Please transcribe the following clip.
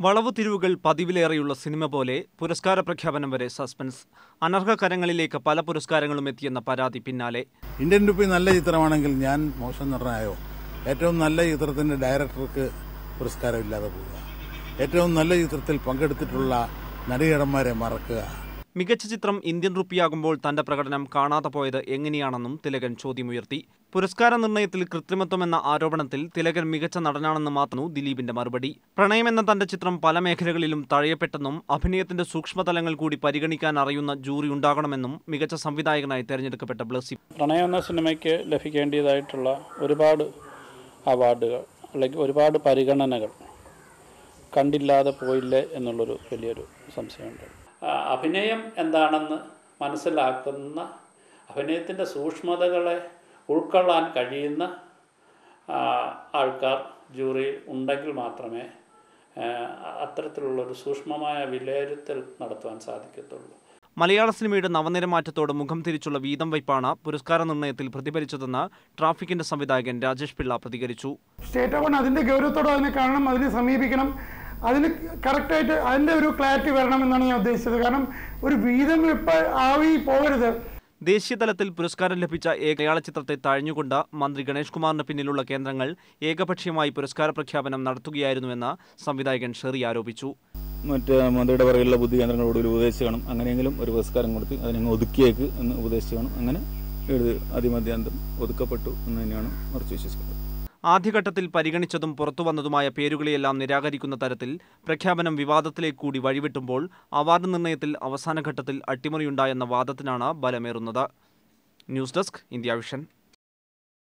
വളവു തിരിവുകൾ പതിവിലേറെയുള്ള cinema പോലെ പുരസ്കാര പ്രഖ്യാപനം വരെ സസ്പെൻസ്. അനർഹ കരങ്ങളിലേക്ക് പല പുരസ്കാരങ്ങളും എത്തിയെന്ന പരാതി പിന്നാലെ. ഇന്ത്യൻ ടുപ്പി നല്ല ചിത്രമാണെങ്കിൽ ഞാൻ മോശം നടനായോ? ഏറ്റവും നല്ല ചിത്രത്തിന്റെ ഡയറക്ടർക്ക് പുരസ്കാരം ഇല്ലാതെ പോവുക. ഏറ്റവും നല്ല ചിത്രത്തിൽ പങ്കെടുത്തിട്ടുള്ള നടികടന്മാരെ മറക്കുക. മികച്ച ചിത്രം ഇന്ത്യൻ റുപ്പിയാകുമ്പോൾ തന്റെ പ്രകടനം കാണാതെ പോയത് എങ്ങനെയാണെന്നും തിലകൻ ചോദ്യമുയർത്തി. പുരസ്കാര നിർണയത്തിൽ കൃത്രിമത്വം എന്ന ആരോപണത്തിൽ തിലകൻ മികച്ച നടനാണെന്ന് മാത്രം ദിലീപിന്റെ മറുപടി. പ്രണയമെന്ന തന്റെ ചിത്രം പല മേഖലകളിലും തഴയപ്പെട്ടെന്നും അഭിനയത്തിന്റെ സൂക്ഷ്മതലങ്ങൾ കൂടി പരിഗണിക്കാൻ അറിയുന്ന ജൂറി ഉണ്ടാകണമെന്നും മികച്ച സംവിധായകനായി തെരഞ്ഞെടുക്കപ്പെട്ട ബ്ലസി പ്രണയം എന്ന സിനിമയ്ക്ക് ലഭിക്കേണ്ടതായിട്ടുള്ള ഒരുപാട് അവാർഡുകൾ അല്ലെങ്കിൽ ഒരുപാട് പരിഗണനകൾ കണ്ടില്ലാതെ പോയില്ലേ എന്നുള്ളൊരു വലിയൊരു സംശയമുണ്ട്. അഭിനയം എന്താണെന്ന് മനസ്സിലാക്കുന്ന അഭിനയത്തിന്റെ സൂക്ഷ്മതകളെ ഉൾക്കൊള്ളാൻ കഴിയുന്ന ആൾക്കാർ ജൂറിയിൽ ഉണ്ടെങ്കിൽ മാത്രമേ അത്തരത്തിലുള്ളൊരു സൂക്ഷ്മമായ വിലയിരുത്തൽ നടത്തുവാൻ സാധിക്കത്തുള്ളൂ. മലയാള സിനിമയുടെ നവനിരമാറ്റത്തോട് മുഖം തിരിച്ചുള്ള വീതം വയ്പാണ് പുരസ്കാര നിർണയത്തിൽ പ്രതിഫലിച്ചതെന്ന് ട്രാഫിക്കിന്റെ സംവിധായകൻ രാജേഷ് പിള്ള പ്രതികരിച്ചു. സ്റ്റേറ്റ് ഓഫ് അതിന്റെ ഗൗരവത്തോടെ അതിനെ കാണണം അതിനെ സമീപിക്കണം. അതിന് കറക്റ്റായിട്ട് അതിന്റെ ഒരു ക്ലാരിറ്റി വരണം എന്നാണ് ഞാൻ ഉദ്ദേശിച്ചത്. കാരണം ഒരു വീതം ഇപ്പോൾ ആവി പോകരുത്. ദേശീയതലത്തിൽ പുരസ്കാരം ലഭിച്ച ഏക മലയാള ചിത്രത്തെ തഴഞ്ഞുകൊണ്ട് മന്ത്രി ഗണേഷ് കുമാറിന് പിന്നിലുള്ള കേന്ദ്രങ്ങൾ ഏകപക്ഷീയമായി പുരസ്കാര പ്രഖ്യാപനം നടത്തുകയായിരുന്നുവെന്ന് സംവിധായകൻ ഷെറി ആരോപിച്ചു. മറ്റ് മന്ത്രിയുടെ പുറകിലുള്ള ബുദ്ധി കേന്ദ്രങ്ങളോട് ഒരു ഉപദേശിച്ച് കാണും അങ്ങനെയെങ്കിലും ഒരു പുരസ്കാരം കൊടുത്ത് അതിനങ്ങ് ഒതുക്കിയേക്ക് എന്ന് ഉപദേശിച്ച് കാണും അങ്ങനെ എഴുതി അതിമധ്യാന്തം ഒതുക്കപ്പെട്ടു എന്ന് തന്നെയാണ് ഉറച്ചു വിശ്വസിക്കുന്നത്. ആദ്യഘട്ടത്തിൽ പരിഗണിച്ചതും പുറത്തുവന്നതുമായ പേരുകളെയെല്ലാം നിരാകരിക്കുന്ന തരത്തിൽ പ്രഖ്യാപനം വിവാദത്തിലേക്ക് കൂടി വഴിവിട്ടുമ്പോൾ അവാർഡ് നിർണയത്തിൽ അവസാനഘട്ടത്തിൽ അട്ടിമറിയുണ്ടായെന്ന വാദത്തിനാണ് ബലമേറുന്നത്. News desk India Vision.